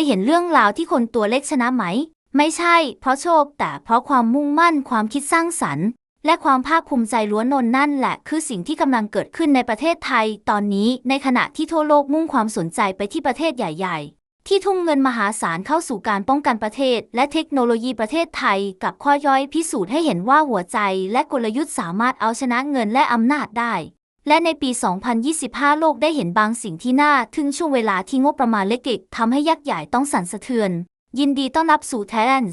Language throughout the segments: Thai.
ยเห็นเรื่องราวที่คนตัวเล็กชนะไหม ไม่ใช่ เพราะโชค แต่เพราะความมุ่งมั่นความคิดสร้างสรรค์ และความภาคภูมิใจล้วนนนนั่นแหละ คือสิ่งที่กำลังเกิดขึ้นในประเทศไทย ตอนนี้ในขณะที่ทั่วโลกมุ่งความสนใจไปที่ประเทศใหญ่ๆที่ทุ่มเงินมหาศาลเข้าสู่การป้องกันประเทศ และเทคโนโลยีประเทศไทย กับข้อย่อยพิสูจน์ให้เห็นว่าหัวใจ และกลยุทธ์สามารถเอาชนะเงินและอำนาจได้ และในปี 2025 โลกได้เห็นบางสิ่งที่น่าทึ่งช่วงเวลาที่งบประมาณเล็กๆทำให้ยักษ์ใหญ่ต้องสั่นสะเทือน ยินดีต้อนรับสู่ Thailand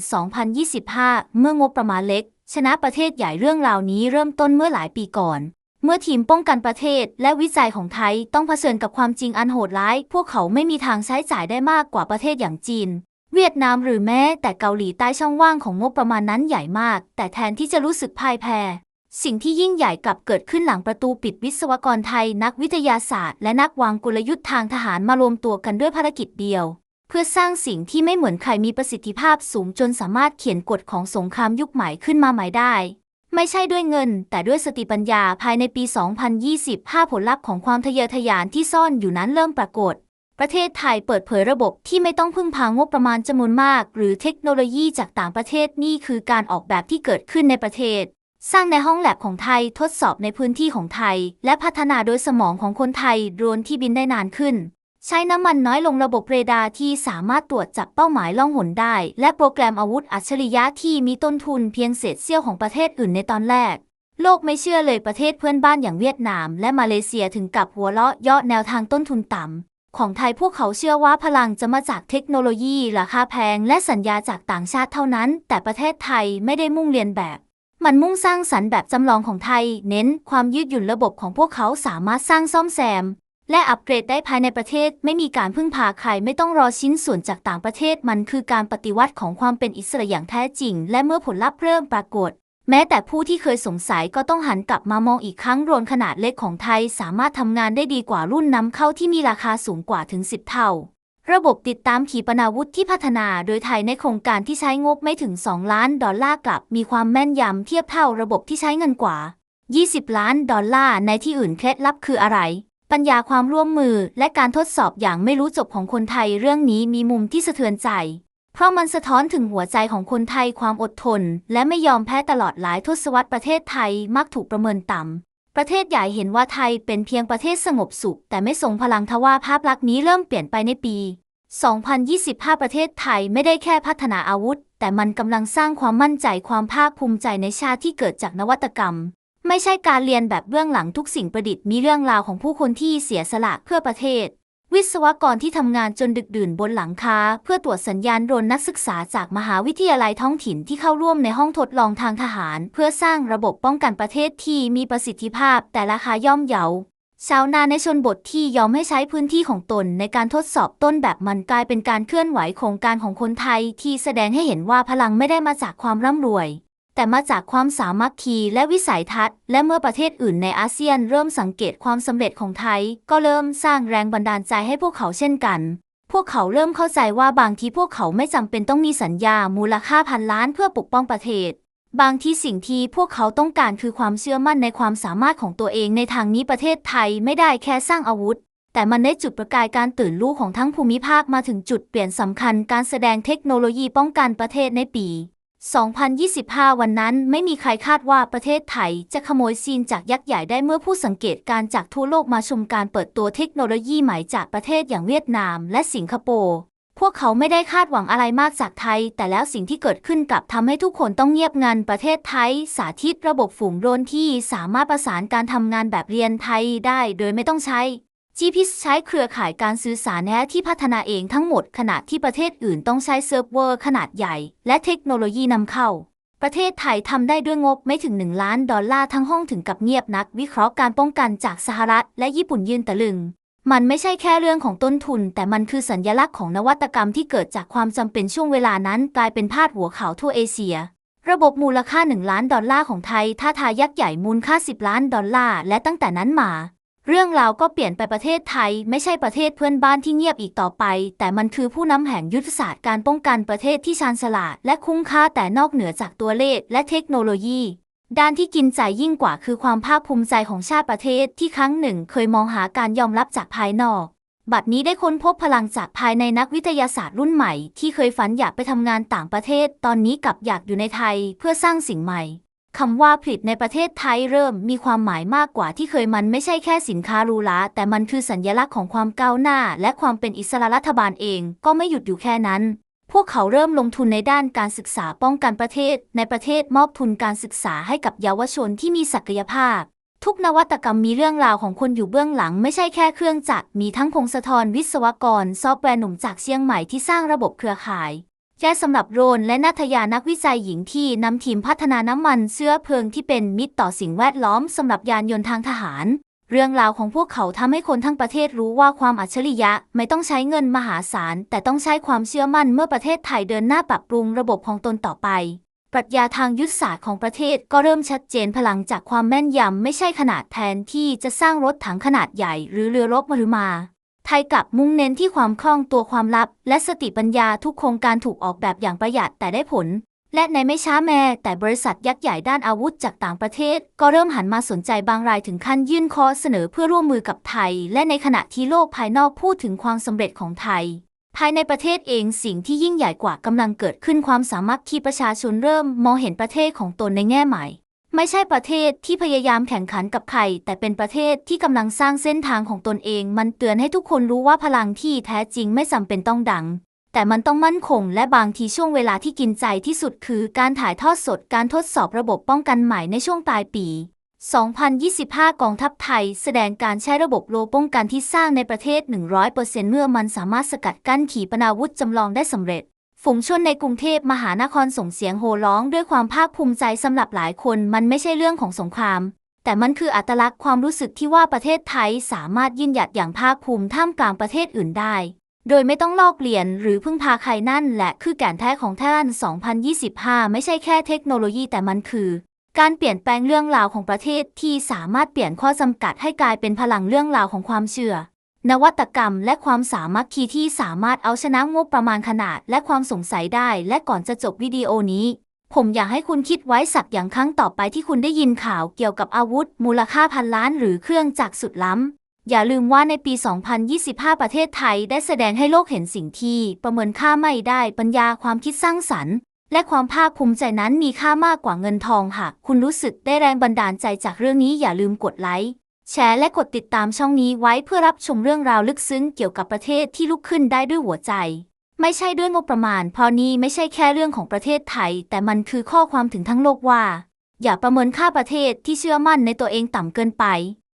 2025 เมื่องบประมาณเล็ก ชนะประเทศใหญ่เรื่องราวนี้เริ่มต้นเมื่อหลายปีก่อน เมื่อทีมป้องกันประเทศและวิจัยของไทยต้องเผชิญกับความจริงอันโหดร้าย พวกเขาไม่มีทางใช้จ่ายได้มากกว่าประเทศอย่างจีน เวียดนามหรือแม้แต่เกาหลีใต้ช่องว่างของงบประมาณนั้นใหญ่มาก แต่แทนที่จะรู้สึกพ่ายแพ้ สิ่งที่ยิ่งใหญ่กลับเกิดขึ้นหลังประตูปิดวิศวกรไทยนักวิทยาศาสตร์ และนักวางกลยุทธ์ทางทหารมารวมตัวกันด้วยภารกิจเดียว เพื่อสร้างสิ่งที่ไม่เหมือนใครมีประสิทธิภาพสูงจนสามารถเขียนกฎของสงครามยุคใหม่ขึ้นมาใหม่ได้ ไม่ใช่ด้วยเงิน แต่ด้วยสติปัญญาภายในปี 2020 5ผลลัพธ์ของความทะเยอทะยานที่ซ่อนอยู่นั้นเริ่มปรากฏ ประเทศไทยเปิดเผยระบบที่ไม่ต้องพึ่งพางบประมาณจำนวนมาก หรือเทคโนโลยีจากต่างประเทศนี่คือการออกแบบที่เกิดขึ้นในประเทศ สร้างในห้องแลบของไทยทดสอบในพื้นที่ของไทย และพัฒนาโดยสมองของคนไทยโดรนที่บินได้นานขึ้น ใช้น้ำมันน้อยลงระบบเรดาร์ที่สามารถตรวจจับเป้าหมายล่องหนได้ และโปรแกรมอาวุธอัจฉริยะที่มีต้นทุนเพียงเศษเสี้ยวของประเทศอื่นในตอนแรก โลกไม่เชื่อเลยประเทศเพื่อนบ้านอย่างเวียดนาม และมาเลเซียถึงกับหัวเราะเยาะแนวทางต้นทุนต่ำของไทยพวกเขาเชื่อว่าพลังจะมาจากเทคโนโลยีราคาแพง และสัญญาจากต่างชาติเท่านั้น แต่ประเทศไทยไม่ได้มุ่งเรียนแบบ มันมุ่งสร้างสรรค์แบบจำลองของไทย เน้นความยืดหยุ่นระบบของพวกเขาสามารถสร้างซ่อมแซม และอัปเกรดได้ภายในประเทศ ไม่มีการพึ่งพาใครไม่ต้องรอชิ้นส่วนจากต่างประเทศ มันคือการปฏิวัติของความเป็นอิสระอย่างแท้จริง และเมื่อผลลัพธ์เริ่มปรากฏ แม้แต่ผู้ที่เคยสงสัยก็ต้องหันกลับมามองอีกครั้งโดรนขนาดเล็กของไทย สามารถทำงานได้ดีกว่ารุ่นนำเข้าที่มีราคาสูงกว่าถึง 10 เท่า ระบบติดตามขีปนาวุธที่พัฒนาโดยไทยในโครงการที่ใช้งบไม่ถึง 2 ล้านดอลลาร์กลับ มีความแม่นยำเทียบเท่าระบบที่ใช้เงินกว่า 20 ล้านดอลลาร์ในที่อื่นเคล็ดลับคืออะไร ปัญญาความร่วมมือและการทดสอบอย่างไม่รู้จบของคนไทยเรื่องนี้มีมุมที่สะเทือนใจ เพราะมันสะท้อนถึงหัวใจของคนไทยความอดทน และไม่ยอมแพ้ตลอดหลายทศวรรษประเทศไทยมักถูกประเมินต่ำ ประเทศใหญ่เห็นว่าไทยเป็นเพียงประเทศสงบสุข แต่ไม่ทรงพลังทว่าภาพลักษณ์นี้เริ่มเปลี่ยนไปในปี 2025 ประเทศไทยไม่ได้แค่พัฒนาอาวุธ แต่มันกำลังสร้างความมั่นใจความภาคภูมิใจในชาติที่เกิดจากนวัตกรรม ไม่ใช่การเรียนแบบเบื้องหลังทุกสิ่งประดิษฐ์มีเรื่องราวของผู้คนที่เสียสละเพื่อประเทศ วิศวกรที่ทำงานจนดึกดื่นบนหลังคาเพื่อตรวจสัญญาณโดรนนักศึกษาจากมหาวิทยาลัยท้องถิ่นที่เข้าร่วมในห้องทดลองทางทหาร เพื่อสร้างระบบป้องกันประเทศที่มีประสิทธิภาพแต่ราคาย่อมเยาชาวนาในชนบทที่ยอมให้ใช้พื้นที่ของตนในการทดสอบต้นแบบมันกลายเป็นการเคลื่อนไหวโครงการของคนไทยที่แสดงให้เห็นว่าพลังไม่ได้มาจากความร่ำรวย แต่มาจากความสามัคคีและวิสัยทัศน์ และเมื่อประเทศอื่นในอาเซียนเริ่มสังเกตความสำเร็จของไทย ก็เริ่มสร้างแรงบันดาลใจให้พวกเขาเช่นกัน พวกเขาเริ่มเข้าใจว่าบางทีพวกเขาไม่จำเป็นต้องมีสัญญามูลค่าพันล้านเพื่อปกป้องประเทศ บางที่สิ่งที่พวกเขาต้องการคือความเชื่อมั่นในความสามารถของตัวเองในทางนี้ประเทศไทยไม่ได้แค่สร้างอาวุธแต่มันได้จุดประกายการตื่นรู้ของทั้งภูมิภาคมาถึงจุดเปลี่ยนสำคัญการแสดงเทคโนโลยีป้องกันประเทศในปี 2025 วันนั้นไม่มีใครคาดว่าประเทศไทยจะขโมยซีนจากยักษ์ใหญ่ได้เมื่อผู้สังเกตการจากทั่วโลกมาชมการเปิดตัวเทคโนโลยีใหม่จากประเทศอย่างเวียดนามและสิงคโปร์พวกเขาไม่ได้คาดหวังอะไรมากจากไทย แต่แล้วสิ่งที่เกิดขึ้นกลับทำให้ทุกคนต้องเงียบงันประเทศไทย สาธิตระบบฝูงโดรนที่สามารถประสานการทำงานแบบเรียนไทยได้ โดยไม่ต้องใช้ GPS ใช้เครือข่ายการสื่อสารแท้ที่พัฒนาเองทั้งหมดขณะที่ประเทศอื่นต้องใช้เซิร์ฟเวอร์ขนาดใหญ่ และเทคโนโลยีนำเข้า ประเทศไทยทำได้ด้วยงบไม่ถึง 1 ล้านดอลลาร์ทั้งห้องถึงกับเงียบนัก วิเคราะห์การป้องกันจากสหรัฐและญี่ปุ่นยืนตะลึง มันไม่ใช่แค่เรื่องของต้นทุน แต่มันคือสัญลักษณ์ของนวัตกรรมที่เกิดจากความจำเป็นช่วงเวลานั้น กลายเป็นพาดหัวข่าวทั่วเอเชียระบบมูลค่า 1 ล้านดอลลาร์ของไทย ท่าทายยักษ์ใหญ่มูลค่า 10 ล้านดอลลาร์ และตั้งแต่นั้นมา เรื่องราวก็เปลี่ยนไปประเทศไทย ไม่ใช่ประเทศเพื่อนบ้านที่เงียบอีกต่อไป แต่มันคือผู้นำแห่งยุทธศาสตร์การป้องกันประเทศที่ชาญฉลาด และคุ้มค่าแต่นอกเหนือจากตัวเลขและเทคโนโลยี ด้านที่กินใจยิ่งกว่าคือความภาคภูมิใจของชาติประเทศที่ครั้งหนึ่งเคยมองหาการยอมรับจากภายนอก บัดนี้ได้ค้นพบพลังจากภายในนักวิทยาศาสตร์รุ่นใหม่ ที่เคยฝันอยากไปทำงานต่างประเทศ ตอนนี้กลับอยากอยู่ในไทย เพื่อสร้างสิ่งใหม่ คำว่าผลิตในประเทศไทยเริ่มมีความหมายมากกว่าที่เคยมันไม่ใช่แค่สินค้ารูหราแต่มันคือสัญลักษณ์ของความก้าวหน้า และความเป็นอิสระรัฐบาลเองก็ไม่หยุดอยู่แค่นั้น พวกเขาเริ่มลงทุนในด้านการศึกษาป้องกันประเทศ ในประเทศมอบทุนการศึกษาให้กับเยาวชนที่มีศักยภาพ ทุกนวัตกรรมมีเรื่องราวของคนอยู่เบื้องหลัง ไม่ใช่แค่เครื่องจักรมีทั้งพงศธรวิศวกร ซอฟต์แวร์หนุ่มจากเชียงใหม่ที่สร้างระบบเครือข่าย แค่สำหรับโรนและนัทยานักวิจัยหญิงที่นำทีมพัฒนาน้ำมันเชื้อเพลิงที่เป็นมิตรต่อสิ่งแวดล้อมสำหรับยานยนต์ทางทหาร เรื่องราวของพวกเขาทำให้คนทั้งประเทศรู้ว่าความอัจฉริยะไม่ต้องใช้เงินมหาศาล แต่ต้องใช้ความเชื่อมั่นเมื่อประเทศไทยเดินหน้าปรับปรุงระบบของตนต่อไป ปรัชญาทางยุทธศาสตร์ของประเทศก็เริ่มชัดเจนพลังจากความแม่นยำไม่ใช่ขนาดแทนที่จะสร้างรถถังขนาดใหญ่ หรือเรือรบมหึมา ทยกลับมุ่งเน้นที่ความคล่องตัวความลับ และสติปัญญาทุกโครงการถูกออกแบบอย่างประหยัดแต่ได้ผล และในไม่ช้าแม้แต่บริษัทยักษ์ใหญ่ด้านอาวุธจากต่างประเทศ ก็เริ่มหันมาสนใจบางรายถึงขั้นยื่นข้อเสนอเพื่อร่วมมือกับไทย และในขณะที่โลกภายนอกพูดถึงความสำเร็จของไทย ภายในประเทศเองสิ่งที่ยิ่งใหญ่กว่ากำลังเกิดขึ้นความสามัคคีประชาชนเริ่ม มองเห็นประเทศของตนในแง่ใหม่ ไม่ใช่ประเทศที่พยายามแข่งขันกับใคร แต่เป็นประเทศที่กำลังสร้างเส้นทางของตนเอง มันเตือนให้ทุกคนรู้ว่าพลังที่แท้จริงไม่จำเป็นต้องดัง แต่มันต้องมั่นคง และบางทีช่วงเวลาที่กินใจที่สุดคือการถ่ายทอดสดการทดสอบระบบป้องกันใหม่ในช่วงปลายปี 2025 กองทัพไทย แสดงการใช้ระบบโลป้องกันที่สร้างในประเทศ 100%เมื่อมันสามารถสกัดกั้นขีปนาวุธจำลองได้สำเร็จ ฝูงชนในกรุงเทพมหานครส่งเสียงโห่ร้องด้วยความภาคภูมิใจสำหรับหลายคนมันไม่ใช่เรื่องของสงคราม แต่มันคืออัตลักษณ์ความรู้สึกที่ว่าประเทศไทยสามารถยืนหยัดอย่างภาคภูมิท่ามกลางประเทศอื่นได้ โดยไม่ต้องลอกเลียนหรือพึ่งพาใครนั่นแหละคือแก่นแท้ของท่าน 2025 ไม่ใช่แค่เทคโนโลยีแต่มันคือ การเปลี่ยนแปลงเรื่องราวของประเทศที่สามารถเปลี่ยนข้อจำกัดให้กลายเป็นพลังเรื่องราวของความเชื่อ นวัตกรรมและความสามัคคีที่สามารถเอาชนะงบประมาณขนาดและความสงสัยได้ และก่อนจะจบวิดีโอนี้ ผมอยากให้คุณคิดไว้สักอย่างครั้งต่อไปที่คุณได้ยินข่าวเกี่ยวกับอาวุธ มูลค่าพันล้านหรือเครื่องจักรสุดล้ำอย่าลืมว่าในปี 2025 ประเทศไทยได้แสดงให้โลกเห็นสิ่งที่ประเมินค่าไม่ได้ ปัญญาความคิดสร้างสรรค์ และความภาคภูมิใจนั้นมีค่ามากกว่าเงินทองหากคุณรู้สึกได้แรงบันดาลใจจากเรื่องนี้อย่าลืมกดไลค์ แชร์และกดติดตามช่องนี้ไว้เพื่อรับชมเรื่องราวลึกซึ้งเกี่ยวกับประเทศที่ลุกขึ้นได้ด้วยหัวใจ ไม่ใช่ด้วยงบประมาณ เพราะนี่ไม่ใช่แค่เรื่องของประเทศไทย แต่มันคือข้อความถึงทั้งโลกว่า อย่าประเมินค่าประเทศที่เชื่อมั่นในตัวเองต่ำเกินไป